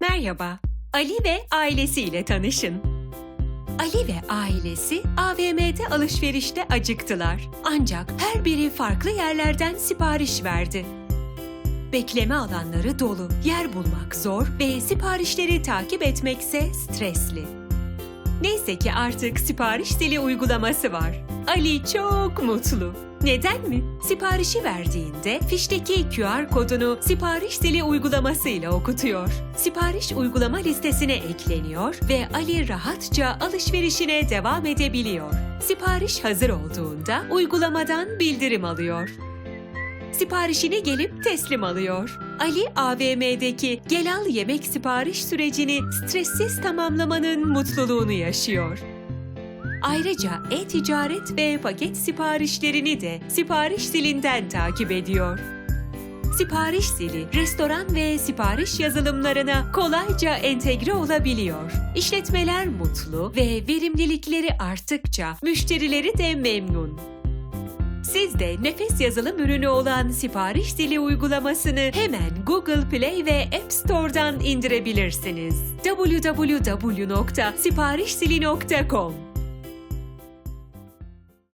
Merhaba, Ali ve ailesiyle tanışın. Ali ve ailesi AVM'de alışverişte acıktılar. Ancak her biri farklı yerlerden sipariş verdi. Bekleme alanları dolu, yer bulmak zor ve siparişleri takip etmekse stresli. Neyse ki artık sipariş dili uygulaması var. Ali çok mutlu. Neden mi? Siparişi verdiğinde fişteki QR kodunu sipariş dili uygulamasıyla okutuyor. Sipariş uygulama listesine ekleniyor ve Ali rahatça alışverişine devam edebiliyor. Sipariş hazır olduğunda uygulamadan bildirim alıyor. Siparişini gelip teslim alıyor. Ali AVM'deki gel al yemek sipariş sürecini stressiz tamamlamanın mutluluğunu yaşıyor. Ayrıca e-ticaret ve paket siparişlerini de sipariş zilinden takip ediyor. Sipariş zili, restoran ve sipariş yazılımlarına kolayca entegre olabiliyor. İşletmeler mutlu ve verimlilikleri arttıkça müşterileri de memnun. Siz de nefes yazılım ürünü olan sipariş zili uygulamasını hemen Google Play ve App Store'dan indirebilirsiniz. www.siparişzili.com